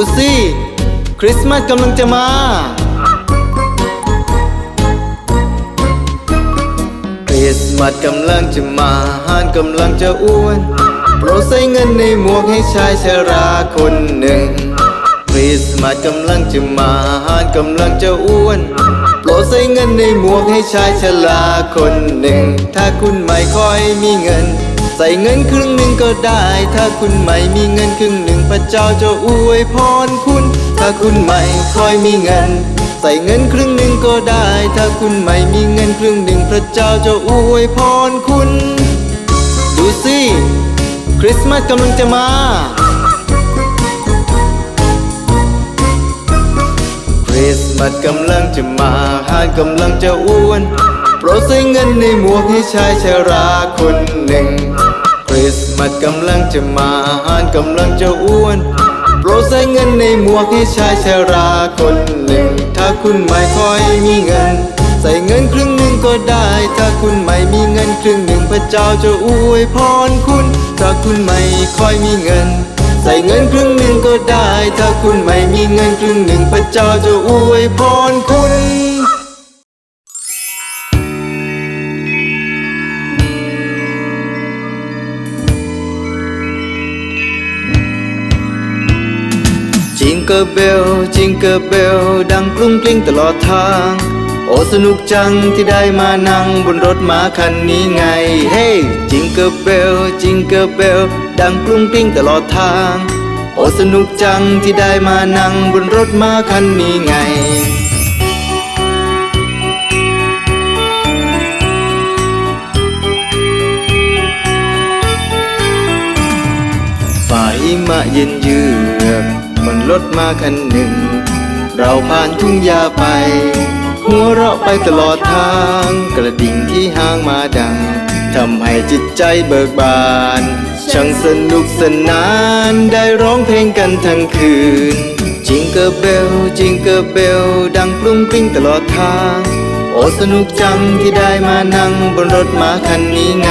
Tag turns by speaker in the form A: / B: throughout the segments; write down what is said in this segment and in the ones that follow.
A: ดูสิ คริสต์มาสกำลังจะมา คริสต์มาสกำลังจะมาฮานกำลังจะอ้วน โปรดใส่เงินในหมวกให้ชายชราคนหนึ่ง คริสต์มาสกำลังจะมาฮานกำลังจะอ้วน โปรดใส่เงินในหมวกให้ชายชราคนหนึ่ง ถ้าคุณไม่ค่อยมีเงิน ใส่เงินครึ่งหนึ่งก็ได้ ถ้าคุณไม่มีเงินครึ่งหนึ่งพระเจ้าจะอวยพรคุณ ถ้าคุณไม่ค่อยมีเงิน ใส่เงินครึ่งหนึ่งก็ได้ ถ้าคุณไม่มีเงินครึ่งหนึ่งพระเจ้าจะอวยพรคุณ ดูสิคริสต์มาสกำลังจะมาคริสต์มาสกำลังจะมาฮานกำลังจะอ้วนโปรดใส่เงินในหมวกให้ชายชราคนหนึ่ง ริสต์มาสกำลังจะมาฮานกำลังจะอ้วน โปรดใส่เงินในหมวกให้ชายชราคนหนึ่ง ถ้าคุณไม่ค่อยมีเงิน ใส่เงินครึ่งหนึ่งก็ได้ ถ้าคุณไม่มีเงินครึ่งหนึ่งพระเจ้าจะอวยพรคุณ ถ้าคุณไม่ค่อยมีเงิน ใส่เงินครึ่งหนึ่งก็ได้ ถ้าคุณไม่มีเงินครึ่งหนึ่งพระเจ้าจะอวยพรคุณ จิงเกอร์เบลจิงเกอร์เบลดังกรุ้งกลิ้งตลอดทาง โอ้สนุกจังที่ได้มานั่งบนรถม้าคันนี้ไง เฮ้จิงเกอร์เบลจิงเกอร์เบลดังกรุ้งกลิ้งตลอดทาง โอ้สนุกจังที่ได้มานั่งบนรถม้าคันนี้ไงฝ่ายหิมะเย็นยือกมัน รถมาคันหนึ่ง เราผ่านทุ่งหญ้าไป หัวเราะไปตลอดทาง กระดิ่งที่ห้างมาดังทำให้จิตใจเบิกบาน ช่างสนุกสนานได้ร้องเพลงกันทั้งคืน จิงเกอร์เบล จิงเกอร์เบล ดังปรุงปริ้งตลอดทาง โอ้สนุกจังที่ได้มานั่งบนรถมาคันนี้ไง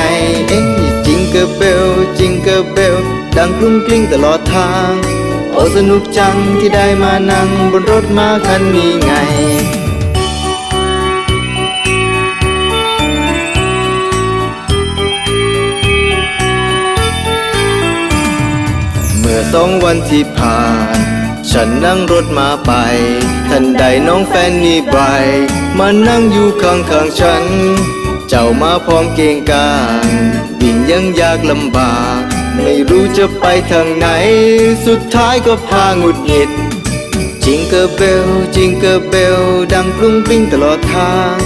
A: เอ๊ะจิงเกอร์เบล จิงเกอร์เบล ดังกรุ้งกลิ้งตลอดทาง อ้สนุกจังที่ได้มานั่งบนรถมาคันนี้ไง เมื่อสองวันที่ผ่าน ฉันนั่งรถมาไป ทันใดน้องแฟนนี่ไบร์มานั่งอยู่ข้างข้างฉัน เจ้ามาพร้อมเกงกางวิ่งยังยากลำบาก ไม่รู้จะไปทางไหน สุดท้ายก็พาหงุดหงิด จิงเกอร์เบล จิงเกอร์เบล ดังปรุงปริ้งตลอดทาง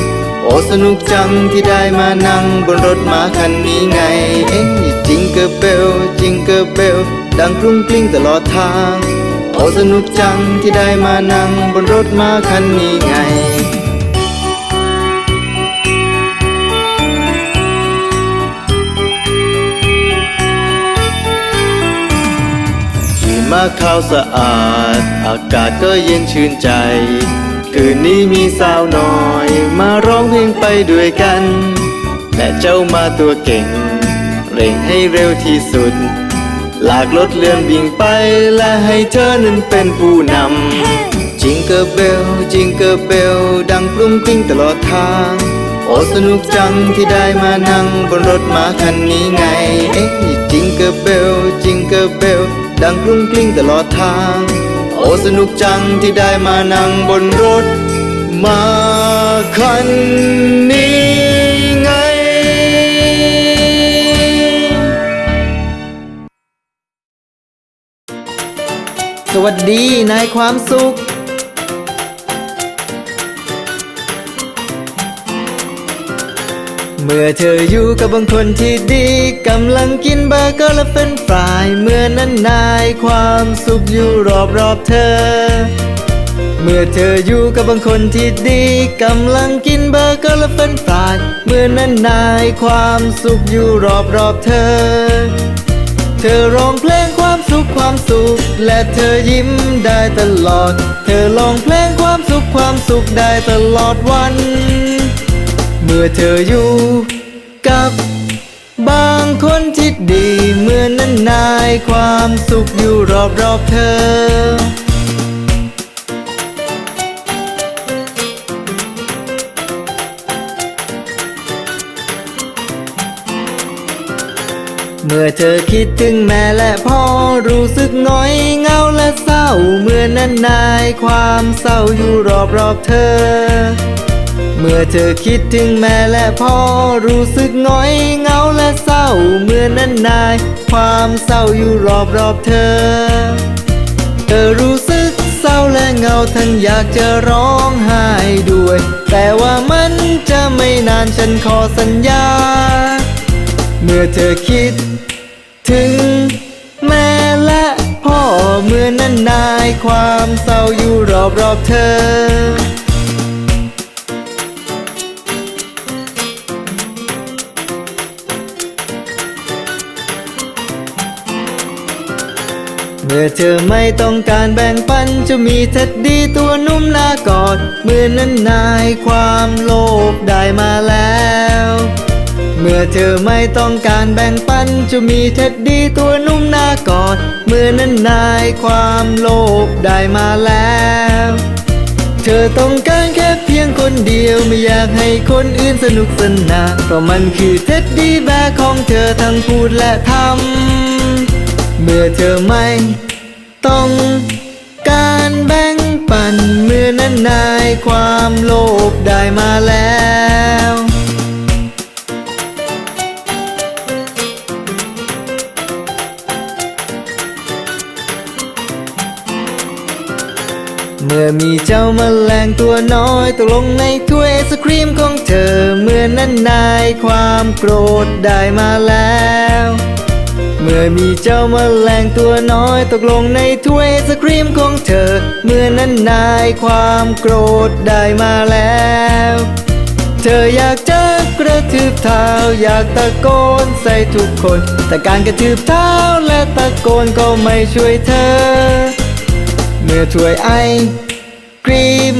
A: โอ้สนุกจังที่ได้มานั่งบนรถม้าคันนี้ไง เอ๊ะจิงเกอร์เบล จิงเกอร์เบล ดังปรุงปริ้งตลอดทาง โอ้สนุกจังที่ได้มานั่งบนรถม้าคันนี้ไง ข้าวสะอาด อากาศก็เย็นชื่นใจ คืนนี้มีสาวน้อย มาร้องเพลงไปด้วยกัน และเจ้ามาตัวเก่ง เร่งให้เร็วที่สุดลากรถเลื่อนวิ่งไป และให้เธอนั้นเป็นผู้นำ จิงเกอร์เบล จิงเกอร์เบล ดังปรุ้งกริ้งตลอดทางโอ้สนุกจังที่ได้มานั่งบนรถม้าคันนี้ไง เอ๊ะจิงเกอร์เบล จิงเกอร์เบล ดังกรุ้งกลิ้งตลอดทาง โอ้สนุกจังที่ได้มานั่งบนรถม้าคันนี้ไง สวัสดีนายความสุข เมื่อเธออยู่กับบางคนที่ดีกำลังกินเบอร์เกอร์และเฟรนฟรายเมื่อนั้นนายความสุขอยู่รอบรอบๆเธอ เมื่อเธออยู่กับบางคนที่ดีกำลังกินเบอร์เกอร์และเฟรนฟรายเมื่อนั้นนายความสุขอยู่รอบรอบๆเธอ เธอร้องเพลงความสุขความสุข และเธอยิ้มได้ตลอด เธอร้องเพลงความสุขความสุขได้ตลอดวัน มื่อเธออยู่กับบางคนที่ดีเมื่อนั้นนายความสุขอยู่รอบรอบเธอ เมื่อเธอคิดถึงแม่และพ่อรู้สึกน่อยเงาและเศร้า เมื่อนั้นนายความเศร้าอยู่รอบรอบเธอ เมื่อเธอคิดถึงแม่และพ่อรู้สึกหน้อยเหงาและเศร้าเมื่อนั้นนาย ความเศร้าอยู่รอบรอบเธอ เธอรู้สึกเศร้าและเหงาทั้งอยากจะร้องไห้ด้วย แต่ว่ามันจะไม่นานฉันขอสัญญา เมื่อเธอคิด ถึง แม่และพ่อเมื่อนั้นนาย ความเศร้าอยู่รอบรอบเธอ อเธอไม่ต้องการแบ่งปันจะมีเท็ดดีตัวนุ่มหน้ากอดเมื่อนั้นนายความโลภได้มาแล้ว เมื่อเธอไม่ต้องการแบ่งปันจะมีเท็ดดีตัวนุ่มหน้ากอดเมื่อนั้นนายความโลภได้มาแล้วเธอต้องการแค่เพียงคนเดียวไม่อยากให้คนอื่นสนุกสนานเพราะมันคือเท็ดดี้แบกของเธอทั้งพูดและทำ เมื่อเธอไม่ต้องการแบ่งปันเมื่อนั้นนายความโลภได้มาแล้วเมื่อมีเจ้ามาแมลงตัวน้อยตกลงในถ้วยไอศครีมของเธอ เมื่อนั้นนายความโกรธได้มาแล้ว มื่อมีเจ้าแมลงตัวน้อยตกลงในถ้วยไอศครีมของเธอ เมื่อนั้นนายความโกรธได้มาแล้ว เธออยากจะกระทืบเท้าอยากตะโกนใส่ทุกคน แต่การกระทืบเท้าและตะโกนก็ไม่ช่วยเธอ เมื่อถ้วยไอครีม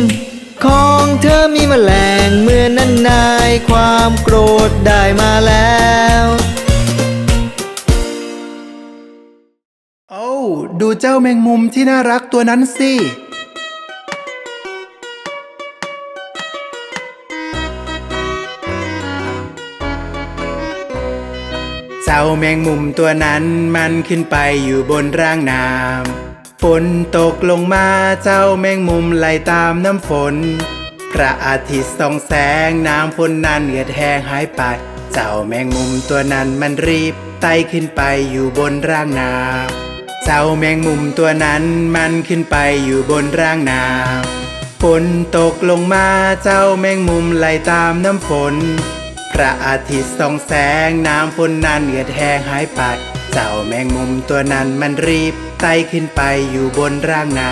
A: ของเธอมีแมลงเมื่อนั้นนายความโกรธได้มาแล้ว
B: ดูเจ้าแมงมุมที่น่ารักตัวนั้นสิ เจ้าแมงมุมตัวนั้นมันขึ้นไปอยู่บนร่างน้ำฝนตกลงมาเจ้าแมงมุมไหลตามน้ำฝน พระอาทิตย์ส่องแสงน้ำฝนนั้นเหือดแห้งหายไป เจ้าแมงมุมตัวนั้นมันรีบไต่ขึ้นไปอยู่บนร่างน้ำ เจ้าแมงมุมตัวนั้นมันขึ้นไปอยู่บนร่างนาฝนตกลงมาเจ้าแมงมุมไหลตามน้ำฝน พระอาทิตย์ส่องแสงน้ำฝนนั้นเหือดแห้งหายไปเจ้าแมงมุมตัวนั้นมันรีบไต่ขึ้นไปอยู่บนร่างนา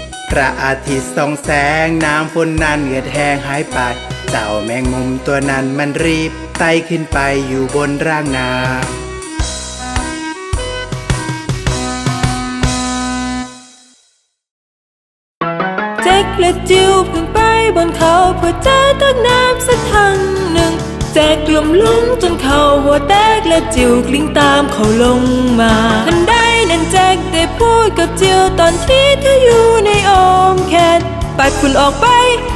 B: พระอาทิตย์ส่องแสงน้ำฝนนั้นเหือดแห้งหายไปเจ้าแมงมุมตัวนั้นมันรีบไต่ขึ้นไปอยู่บนร่างน้ำ
C: แจ็คและจิวขึ้นไปบนเขาเพื่อเจอตักน้ำสักทางหนึ่งแจ็คลมลงจนเขาหัวแตกและจิวกลิ้งตามเขาลงมาทันใด นั้นแจ็คได้พูดกับจิวตอนที่เธออยู่ในอ้อมแขนปัดฝุ่นออกไป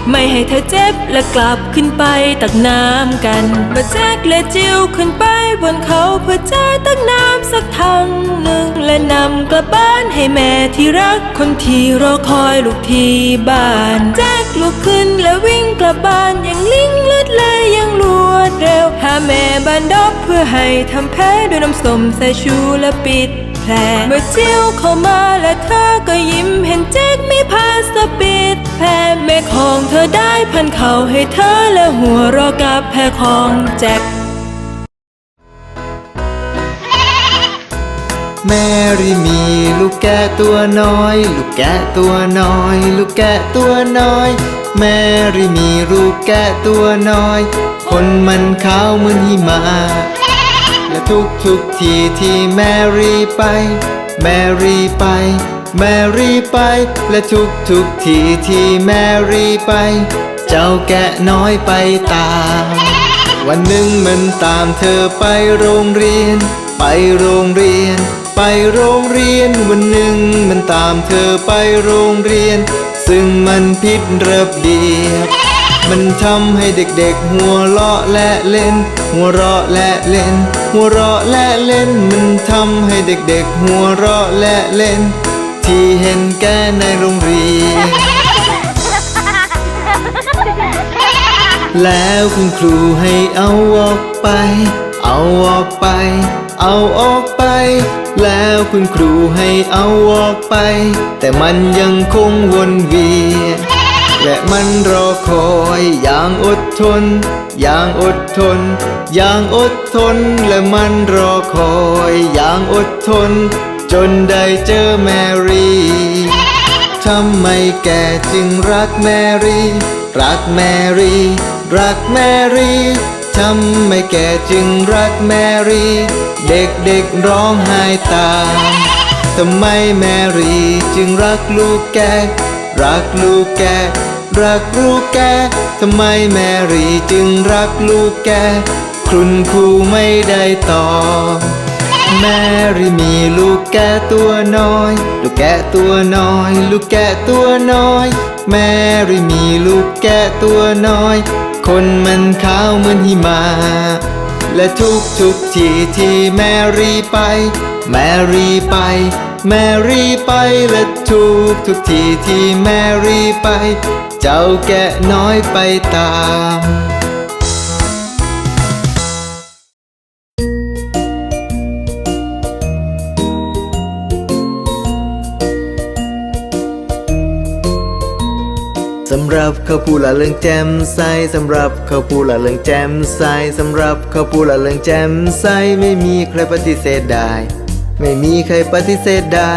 C: ไม่ให้เธอเจ็บและกลับขึ้นไปตักน้ำกันมื่อแจ็คและจิวขึ้นไปบนเขาเพื่อจอตักน้ำสักทางหนึ่งและนำกลับบ้านให้แม่ที่รักคนที่รอคอยลูกที่บ้านแจ็คลุกขึ้นและวิ่งกลับบ้านอย่างลิงเลือดไหลอย่างรวดเร็วหาแม่บ้านดอกเพื่อให้ทำแผลด้วยน้ำส้มสายชูและปิด แผลเมื่อเจียวเข้ามาและเธอก็ยิ้มเห็นแจ็คมีผ้าสปิดแผลแม่ของเธอได้พันเข่าให้เธอและหัวเรอกับแผลของแจ็ค
A: แมรี่มีลูกแกะตัวน้อย ลูกแกะตัวน้อย ลูกแกะตัวน้อย แมรี่มีลูกแกะตัวน้อย คนมันขาวเหมือนหิมะและ ทุกทุกทีที่แมรี่ไป แมรี่ไป แมรี่ไป และทุกทุกทีที่แมรี่ไป เจ้าแกะน้อยไปตาม วันหนึ่งมันตามเธอไปโรงเรียน ไปโรงเรียน ไปโรงเรียน วันหนึ่งมันตามเธอไปโรงเรียน ซึ่งมันผิดระเบียบ มันทำให้เด็กๆ หัวเราะและเล่น หัวเราะและเล่น หัวเราะและเล่น มันทำให้เด็กๆ หัวเราะและเล่น ที่เห็นแก่ในโรงเรียน แล้วคุณครูให้เอาออกไป เอาออกไป เอาออกไป แล้วคุณครูให้เอาออกไป แต่มันยังคงวนเวียน และมันรอคอยอย่างอดทน อย่างอดทน อย่างอดทน และมันรอคอยอย่างอดทน จนได้เจอแมรี่ทำไมแกจึงรักแมรี่ รักแมรี่ รักแมรี่ทำไมแกจึงรักแมรี่ เด็กๆร้องไห้ตามทำไมแมรี่จึงรักลูกแก รักลูกแก รักลูกแกทำไมแมรี่จึงรักลูกแกคุณครูไม่ได้ตอบแมรี่มีลูกแกตัวน้อย ลูกแกตัวน้อย ลูกแกตัวน้อย แมรี่มีลูกแกตัวน้อย คนมันขาวเหมือนหิมะและทุกทุกทีที่แมรี่ไป แมรี่ไป แมรี่ไปและทุกทุกทีที่แมรี่ไป เจ้าแกะน้อยไปตามสำหรับเขาพูดละเรื่องแจ่มใสสำหรับเขาพูดละเรื่องแจ่มใสสำหรับเขาพูดละเรื่องแจ่มใสไม่มีใครปฏิเสธได้ ไม่มีใครปฏิเสธได้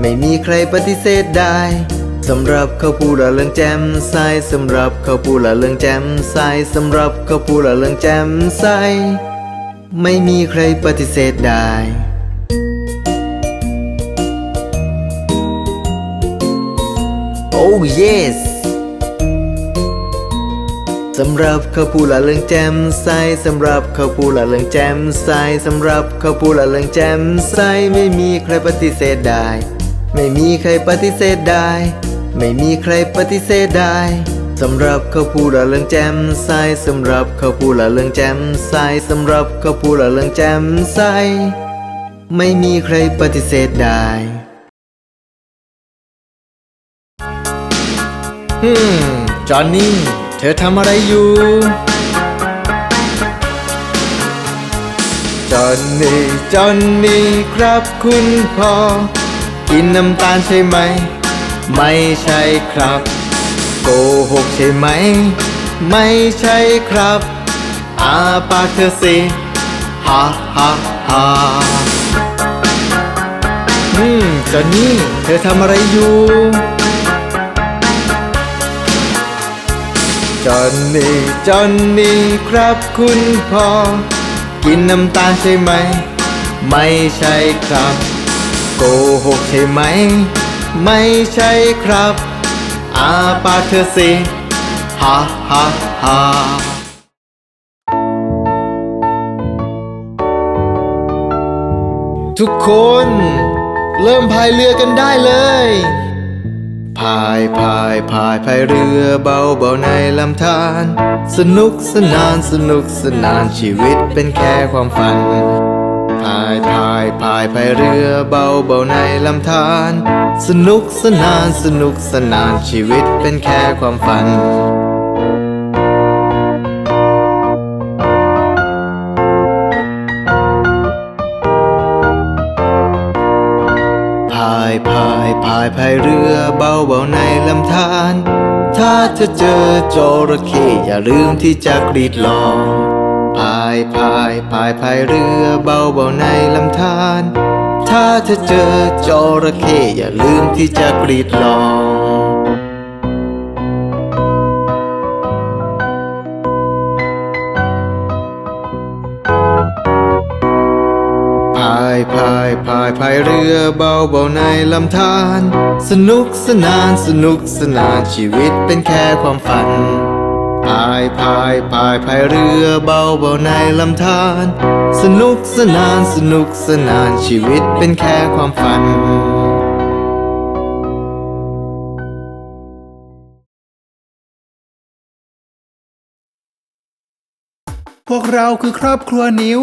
A: ไม่มีใครปฏิเสธได้ สำหรับเขาพูดละเรื่องแจ่มใสสำหรับเขาพูดละเรื่องแจ่มใสสำหรับเขาพูดละเรื่องแจ่มใสไม่มีใครปฏิเสธได้ Oh yes สำหรับเขาพูดละเรื่องแจ่มใสสำหรับเขาพูดละเรื่องแจ่มใสสำหรับเขาพูดละเรื่องแจ่มใสไม่มีใครปฏิเสธได้ ไม่มีใครปฏิเสธได้ ไม่มีใครปฏิเสธได้สำหรับเขาพูดละเรื่องแจ่มใสสำหรับเขาพูดละเรื่องแจ่มใสสำหรับเขาพูดละเรื่องแจ่มใสไม่มีใครปฏิเสธได้ฮึมจอนนี่ เธอทำอะไรอยู่ จอนนี่ จอนนี่ ครับคุณพ่อ กินน้ำตาลใช่ไหม ไม่ใช่ครับ โกหกใช่ไหม ไม่ใช่ครับอาปากเธอสิฮ่าฮ่าฮ่าอืมจอนนี่เธอทำอะไรอยู่จอนนี่จอนนี่ครับคุณพ่อ กินน้ำตาลใช่ไหม ไม่ใช่ครับ โกหกใช่ไหม ไม่ใช่ครับ อาปากเธอสิฮ่าฮ่าฮ่าทุกคน เริ่มพายเรือกันได้เลยพายพายพายพายเรือเบาเบาในลำธารสนุกสนานสนุกสนานชีวิตเป็นแค่ความฝัน พายพายพายพายเรือเบาเบาในลำธารสนุกสนานสนุกสนานชีวิตเป็นแค่ความฝัน พายพายพายพายเรือเบาเบาในลำธารถ้าจะเจอจระเข้อย่าลืมที่จะกรีดลองายพายพายพายเรือเบาเบาในลำธาร ถ้าเธอเจอจอระเข้อย่าลืมที่จะกรีดร้องพายพายพายพายเรือเบาเบาในลำธาร สนุกสนานสนุกสนานชีวิตเป็นแค่ความฝันายพายพายพายเรือเบาเบาในลำธารสนุกสนานสนุกสนานชีวิตเป็นแค่ความฝัน
B: พวกเราคือครอบครัวนิ้ว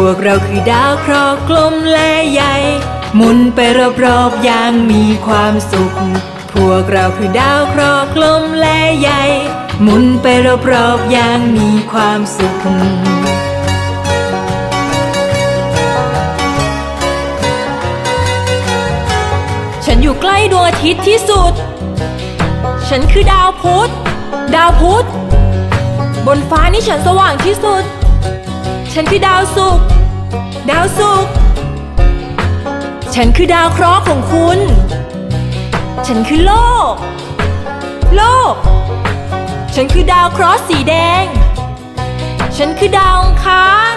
C: วกเราคือดาวเคราะห์กลมและใหญ่ หมุนไปรอบๆอย่างมีความสุข พวกเราคือดาวเคราะห์กลมและใหญ่ หมุนไปรอบๆอย่างมีความสุขฉันอยู่ใกล้ดวงอาทิตย์ที่สุด ฉันคือดาวพุธ ดาวพุธ บนฟ้านี่ฉันสว่างที่สุด ฉันคือดาวศุกร์ดาวศุกร์ฉันคือดาวเคราะห์ของคุณ ฉันคือโลก โลก ฉันคือดาวเคราะห์สีแดง ฉันคือดาวอังคาร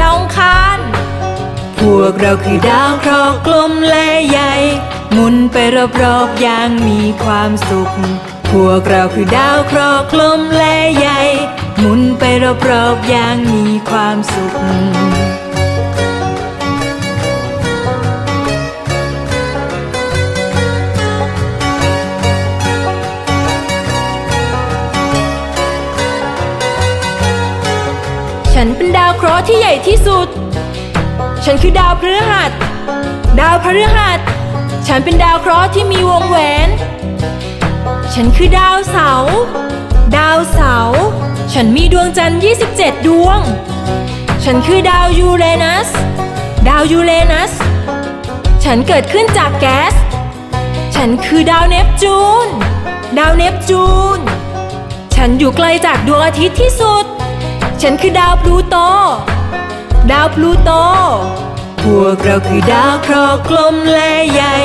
C: ดาวอังคารพวกเราคือดาวเคราะห์กลมและใหญ่ หมุนไปรอบๆอย่างมีความสุข พวกเราคือดาวเคราะห์กลมและใหญ่ หมุนไปรอบๆอย่างมีความสุข ฉันเป็นดาวเคราะห์ที่ใหญ่ที่สุด ฉันคือดาวพฤหัส ดาวพฤหัส ฉันเป็นดาวเคราะห์ที่มีวงแหวน ฉันคือดาวเสาร์ดาวเสาร์ ฉันมีดวงจันทร์ 27 ดวง ฉันคือดาวยูเรนัส ดาวยูเรนัส ฉันเกิดขึ้นจากแก๊ส ฉันคือดาวเนปจูน ดาวเนปจูน ฉันอยู่ไกลจากดวงอาทิตย์ที่สุด ฉันคือดาวพลูโต ดาวพลูโต พวกเราคือดาวเคราะห์กลมและใหญ่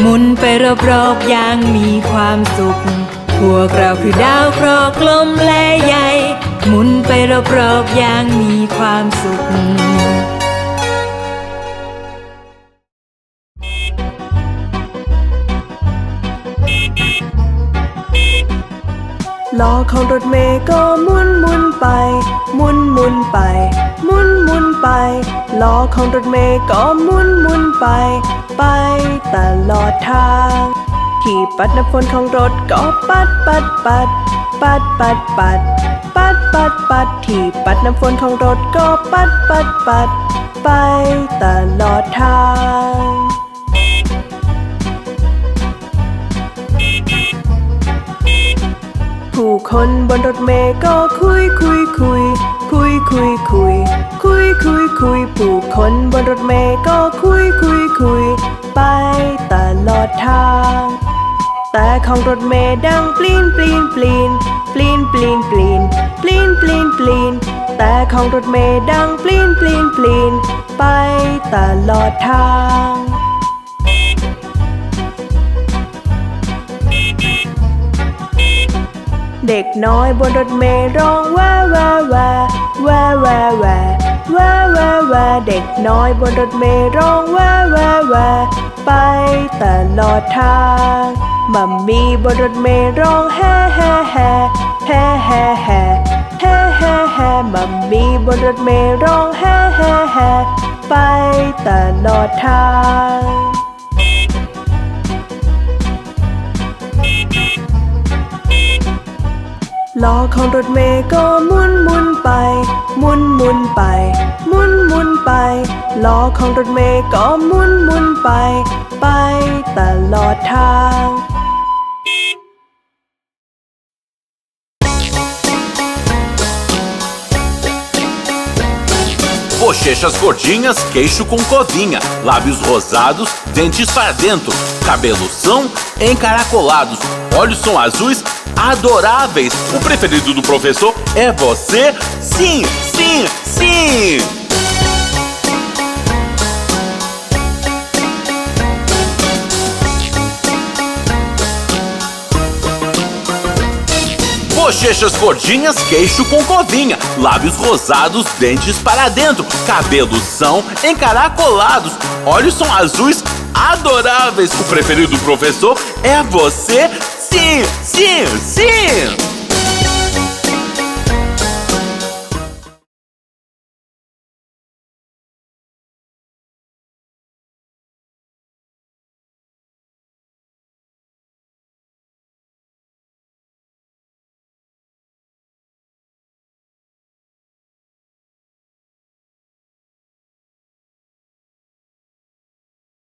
C: หมุนไปรอบๆอย่างมีความสุข พวกเราคือดาวเคราะห์กลมและใหญ่ หมุนไปรอบๆอย่างมีความสุข
D: ล้อของรถเมย์ก็หมุนหมุนไปหมุนหมุนไปหมุนหมุนไปล้อของรถเมย์ก็หมุนหมุนไป ไปตลอดทาง ที่ปัดน้ำฝนของรถก็ปัดปัดปัด ปัดปัดปัด ปัดปัดปัดที่ปัดน้ำฝนของรถก็ปัดปัดปัด ไปตลอดทางผู้คนบนรถเมล์ก็คุยคุยคุย คุยคุยคุย คุยคุยคุย ผู้คนบนรถเมล์ก็คุยคุยคุย ไปตลอดทาง แต่ของรถเมล์ดังปลีนปลีนปลีนปลีนปลีนปลีนปลีนปลีนปลีนแต่ของรถเมล์ดังปลีนปลีนปลีนไปตลอดทางเด็กน้อยบนรถเมล์ร้องว้าว้าว้าว้าว้าว้าว้าว้าว้าเด็กน้อยบนรถเมล์ร้องว้าว้าว้าไปตลอดทาง มัมมี่บนรถเมล์ร้องแฮ่แฮ่แฮ่แฮ่แฮ่แฮ่แฮ่แฮ่แฮ่มัมมี่บนรถเมล์ร้องแฮ่แฮ่แฮ่ไปตลอดทางล้อของรถเมย์ก็หมุนหมุนไปหมุนหมุนไปหมุนหมุนไปล้อของรถเมย์ก็หมุนหมุนไป ไปตลอดทาง
E: Bochechas gordinhas, queixo com covinha, lábios rosados, dentes para dentro, cabelos são encaracolados, olhos são azuis, adoráveis. O preferido do professor é você? Sim, sim, sim! Bochechas gordinhas, queixo com covinha, lábios rosados, dentes para dentro, cabelos são encaracolados, olhos são azuis, adoráveis. O preferido do professor é você? Sim, sim, sim!